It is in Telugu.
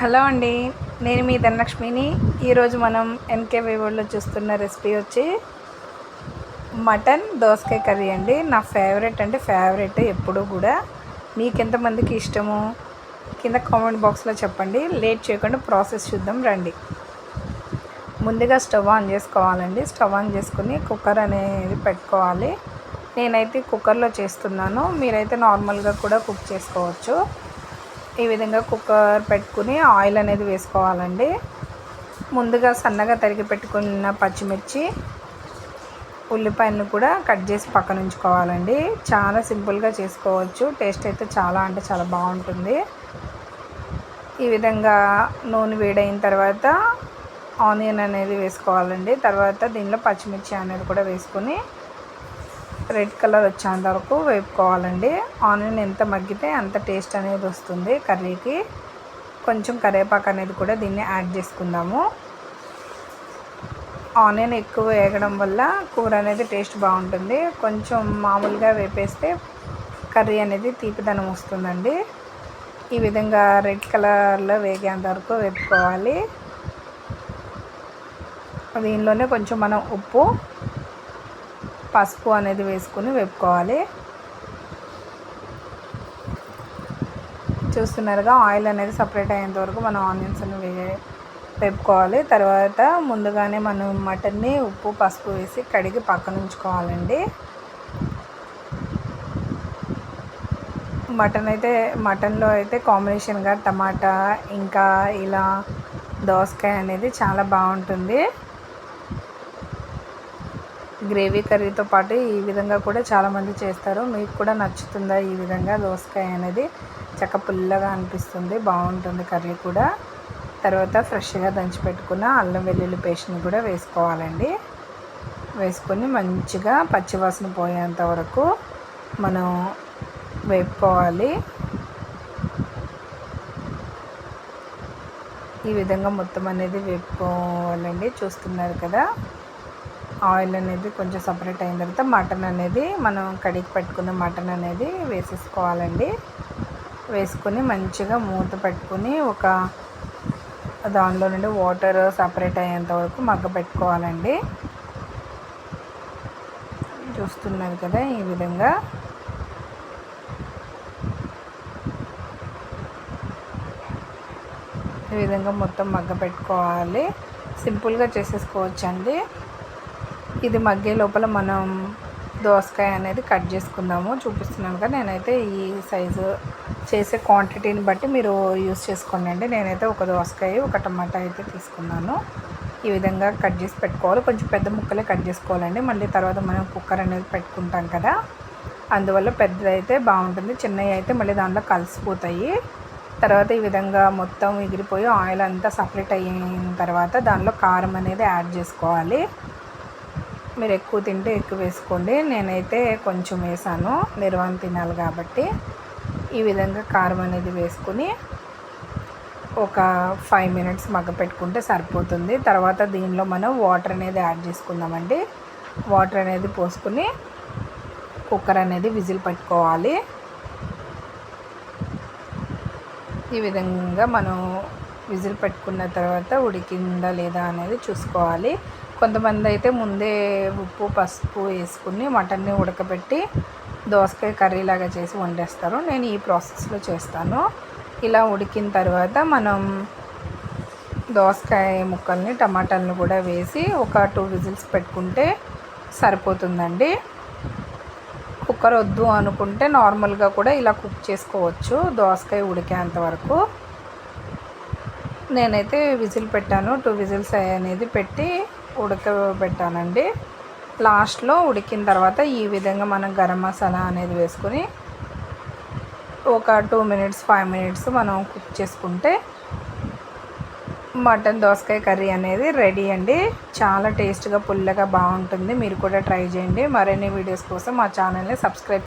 హలో అండి నేను మీ ధనలక్ష్మిని. ఈరోజు మనం ఎన్కే వేవర్డ్లో చూస్తున్న రెసిపీ వచ్చి మటన్ దోసకాయ కర్రీ అండి. నా ఫేవరెట్ అంటే ఫేవరెట్ ఎప్పుడు కూడా. మీకు ఎంతమందికి ఇష్టము? కింద కామెంట్ బాక్స్లో చెప్పండి. లేట్ చేయకుండా ప్రాసెస్ చూద్దాం రండి. ముందుగా స్టవ్ ఆన్ చేసుకోవాలండి. స్టవ్ ఆన్ చేసుకుని కుక్కర్ అనేది పెట్టుకోవాలి. నేనైతే కుక్కర్లో చేస్తున్నాను. మీరైతే నార్మల్గా కూడా కుక్ చేసుకోవచ్చు. ఈ విధంగా కుక్కర్ పెట్టుకుని ఆయిల్ అనేది వేసుకోవాలండి. ముందుగా సన్నగా తరిగి పెట్టుకున్న పచ్చిమిర్చి ఉల్లిపాయలను కూడా కట్ చేసి పక్కన ఉంచుకోవాలండి. చాలా సింపుల్గా చేసుకోవచ్చు. టేస్ట్ అయితే చాలా అంటే చాలా బాగుంటుంది. ఈ విధంగా నూనె వేడైన తర్వాత ఆనియన్ అనేది వేసుకోవాలండి. తర్వాత దీనిలో పచ్చిమిర్చి అనేది కూడా వేసుకొని రెడ్ కలర్ వచ్చేంత వరకు వేపుకోవాలండి. ఆనియన్ ఎంత మగ్గితే అంత టేస్ట్ అనేది వస్తుంది కర్రీకి. కొంచెం కరివేపాకు అనేది కూడా దీన్ని యాడ్ చేసుకుందాము. ఆనియన్ ఎక్కువ వేగడం వల్ల కూర అనేది టేస్ట్ బాగుంటుంది. కొంచెం మామూలుగా వేపేస్తే కర్రీ అనేది తీపిదనం వస్తుందండి. ఈ విధంగా రెడ్ కలర్లో వేగేంత వరకు వేపుకోవాలి. దీనిలోనే కొంచెం మనం ఉప్పు పసుపు అనేది వేసుకుని వేపుకోవాలి. చూస్తున్నారుగా ఆయిల్ అనేది సపరేట్ అయ్యేంత వరకు మనం ఆనియన్స్ వే వేపుకోవాలి. తర్వాత ముందుగానే మనం మటన్ని ఉప్పు పసుపు వేసి కడిగి పక్కన ఉంచుకోవాలండి. మటన్ అయితే మటన్లో అయితే కాంబినేషన్గా టమాటా ఇంకా ఇలా దోసకాయ అనేది చాలా బాగుంటుంది. గ్రేవీ కర్రీతో పాటు ఈ విధంగా కూడా చాలామంది చేస్తారు. మీకు కూడా నచ్చుతుందా ఈ విధంగా దోసకాయ అనేది? చక్క పుల్లగా అనిపిస్తుంది. బాగుంటుంది కర్రీ కూడా. తర్వాత ఫ్రెష్గా దంచిపెట్టుకున్న అల్లం వెల్లుల్లి పేస్ట్ని కూడా వేసుకోవాలండి. వేసుకొని మంచిగా పచ్చివాసన పోయేంత వరకు మనం వేపుకోవాలి. ఈ విధంగా మొత్తం అనేది వేపుకోవాలండి. చూస్తున్నారు కదా. ఆయిల్ అనేది కొంచెం సపరేట్ అయిన తర్వాత మటన్ అనేది మనం కడిగి పెట్టుకున్న మటన్ అనేది వేసేసుకోవాలండి. వేసుకొని మంచిగా మూత పెట్టుకుని ఒక దానిలో నుండి వాటర్ సపరేట్ అయ్యేంత వరకు మగ్గ పెట్టుకోవాలండి. చూస్తున్నారు కదా ఈ విధంగా. ఈ విధంగా మొత్తం మగ్గ పెట్టుకోవాలి. సింపుల్గా చేసేసుకోవచ్చండి. ఇది మగ్గే లోపల మనం దోసకాయ అనేది కట్ చేసుకుందాము. చూపిస్తున్నాను కదా నేనైతే ఈ సైజు చేసే క్వాంటిటీని బట్టి మీరు యూస్ చేసుకోండి అండి. నేనైతే ఒక దోసకాయ ఒక టమాటా అయితే తీసుకున్నాను. ఈ విధంగా కట్ చేసి పెట్టుకోవాలి. కొంచెం పెద్ద ముక్కలే కట్ చేసుకోవాలండి. మళ్ళీ తర్వాత మనం కుక్కర్ అనేది పెట్టుకుంటాం కదా అందువల్ల పెద్దది అయితే బాగుంటుంది. చిన్నవి అయితే మళ్ళీ దాంట్లో కలిసిపోతాయి. తర్వాత ఈ విధంగా మొత్తం ఎగిరిపోయి ఆయిల్ అంతా సపరేట్ అయిన తర్వాత దానిలో కారం అనేది యాడ్ చేసుకోవాలి. మీరు ఎక్కువ తింటే ఎక్కువ వేసుకోండి. నేనైతే కొంచెం వేసాను. నిర్వాణ తినాలి కాబట్టి ఈ విధంగా కారం అనేది వేసుకుని ఒక ఫైవ్ మినిట్స్ మగ్గ పెట్టుకుంటే సరిపోతుంది. తర్వాత దీనిలో మనం వాటర్ అనేది యాడ్ చేసుకుందామండి. వాటర్ అనేది పోసుకుని కుక్కర్ అనేది విజిల్ పెట్టుకోవాలి. ఈ విధంగా మనం విజిల్ పెట్టుకున్న తర్వాత ఉడికిందా లేదా అనేది చూసుకోవాలి. కొంతమంది అయితే ముందే ఉప్పు పసుపు వేసుకుని మటన్ని ఉడకబెట్టి దోసకాయ కర్రీ లాగా చేసి వండేస్తారు. నేను ఈ ప్రాసెస్లో చేస్తాను. ఇలా ఉడికిన తర్వాత మనం దోసకాయ ముక్కల్ని టమాటాలను కూడా వేసి ఒక టూ విజిల్స్ పెట్టుకుంటే సరిపోతుందండి. కుక్కర్ వద్దు అనుకుంటే నార్మల్గా కూడా ఇలా కుక్ చేసుకోవచ్చు. దోసకాయ ఉడికేంత వరకు నేనైతే విజిల్ పెట్టాను. టూ విజిల్స్ అనేది పెట్టి ఉడకబెట్టానండి. లాస్ట్లో ఉడికిన తర్వాత ఈ విధంగా మనం గరం మసాలా అనేది వేసుకొని ఒక టూ మినిట్స్ ఫైవ్ మినిట్స్ మనం కుక్ చేసుకుంటే మటన్ దోసకాయ కర్రీ అనేది రెడీ అండి. చాలా టేస్ట్గా పుల్లగా బాగుంటుంది. మీరు కూడా ట్రై చేయండి. మరిన్ని వీడియోస్ కోసం మా ఛానల్ని సబ్స్క్రైబ్